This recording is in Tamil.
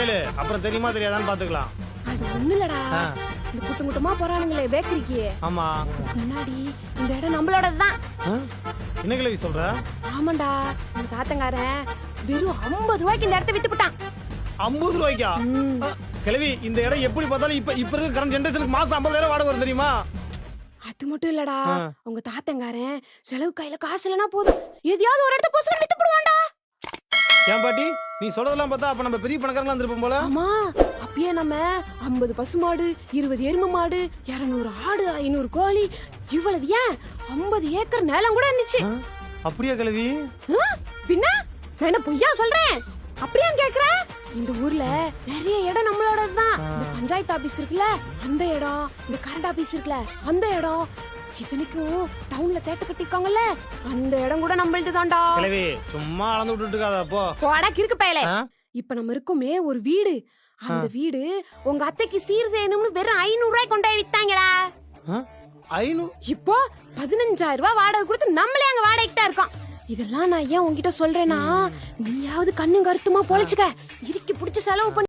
கேளு. அப்புறம் தெரியுமா தெரியாதான்னு பாத்துக்கலாம். அது ஒண்ணு இல்லடா. ஆ. இந்த கூட்டம் கூட்டமா போறானுங்களே பேக்கரிக்கு ஆமா. முன்னாடி இந்த இடம் நம்மளோடதுதான் ஆ? என்ன கிழவி சொல்ற? ஆமாண்டா இந்த தாத்தங்காரன் வெறும் ஐம்பது ரூபாய்க்கு இந்த இடத்த வித்து ஐம்பது ரூபாய்க்கா. ஆ, கிழவி இந்த இடம் எப்படி பார்த்தாலும் இப்ப இப்ப இருக்க கரண்ட் ஜென்ரேஷனுக்கு மாசம் ஐம்பதாயிரம் வாடகை வரும் தெரியுமா? அது மட்டும் இல்லடா. ஆ. உங்க தாத்தங்காரன் செலவு கையில காசு இல்லைன்னா போதும். எதையாவது ஒரு இடத்த பொசுக்கு வித்து போடுவான்டா. ஏன் பாட்டி? நீ சொல்றதெல்லாம் பார்த்தா அப்ப நம்ம பெரிய பணக்காரங்களா இருந்திருப்போம் போல. ஆமா அப்பயே நம்ம ஐம்பது பசுமாடு இருபது எருமை மாடு இருநூறு ஆடு ஐநூறு கோழி இவ்வளவு ஏன்? ஐம்பது ஏக்கர் நிலம் கூட இருந்துச்சு? அப்படியா கிழவி? பின்ன? நான் என்ன பொய்யா சொல்றேன்? அப்படியா கேக்குற? இந்த ஊர்ல நிறைய இடம் நம்மளோடதுதான். இந்த பஞ்சாயத்து ஆபீஸ் இருக்குல்ல அந்த இடம். இந்த கரண்ட் ஆபீஸ் இருக்குல்ல அந்த இடம். இத்தனைக்கும் டவுன்ல தேட்டர் கட்டிருக்காங்கல்ல அந்த இடம் கூட தான்டா கிழவி சும்மா அளந்து விட்டுட்டு இருக்காத அப்போ. போடா கிறுக்கு பயலே. ஆ? இப்ப நம்ம இருக்கோமே ஒரு வீடு. அந்த வீடு உங்க அத்தைக்கு சீர் செய்யணும்னு வெறும் ஐநூறு ரூபாய் கொண்டு போய் வித்தாங்கடா. ஆ? ஐநூறு இப்போ பதினஞ்சாயிரம் ரூபாய் வாடகை கொடுத்து நம்மளே அங்க வாடகைக்கு தான் இருக்கோம். இதெல்லாம் நான் ஏன் உன்கிட்ட சொல்றேன்னா நீயாவது கண்ணும் கருத்துமா பொழைச்சுக்க. இறுக்கி புடிச்சு செலவு பண்ணி.